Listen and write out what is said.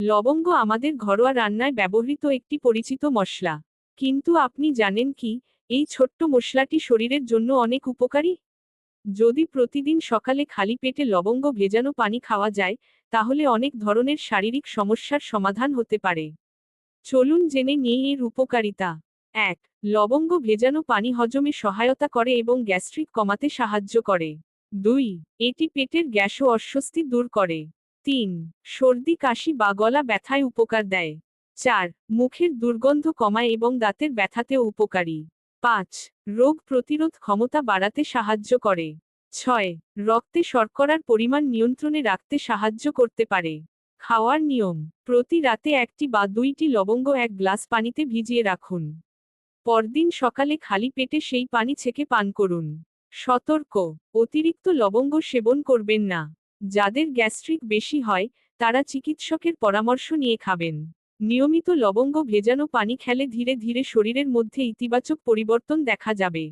লবঙ্গ আমাদের ঘরোয়া রান্নায় ব্যবহৃত একটি পরিচিত মশলা। কিন্তু আপনি জানেন কি, এই ছোট্ট মশলাটি শরীরের জন্য অনেক উপকারী? যদি প্রতিদিন সকালে খালি পেটে লবঙ্গ ভেজানো পানি খাওয়া যায়, তাহলে অনেক ধরনের শারীরিক সমস্যার সমাধান হতে পারে। চলুন জেনে নিয়ে এর উপকারিতা। এক, লবঙ্গ ভেজানো পানি হজমে সহায়তা করে এবং গ্যাস্ট্রিক কমাতে সাহায্য করে। দুই, এটি পেটের গ্যাস ও অস্বস্তি দূর করে। তিন, সর্দি, কাশি বা গলা ব্যথায় উপকার দেয়। চার, মুখের দুর্গন্ধ কমায় এবং দাঁতের ব্যথাতেও উপকারী। পাঁচ, রোগ প্রতিরোধ ক্ষমতা বাড়াতে সাহায্য করে। ছয়, রক্তে শর্করার পরিমাণ নিয়ন্ত্রণে রাখতে সাহায্য করতে পারে। খাওয়ার নিয়ম, প্রতি রাতে একটি বা দুইটি লবঙ্গ এক গ্লাস পানিতে ভিজিয়ে রাখুন। পরদিন সকালে খালি পেটে সেই পানি ছেঁকে পান করুন। সতর্ক, অতিরিক্ত লবঙ্গ সেবন করবেন না। যাদের গ্যাস্ট্রিক বেশি হয়, তারা চিকিৎসকের পরামর্শ নিয়ে খাবেন। নিয়মিত লবঙ্গ ভেজানো পানি খেলে ধীরে ধীরে শরীরের মধ্যে ইতিবাচক পরিবর্তন দেখা যাবে।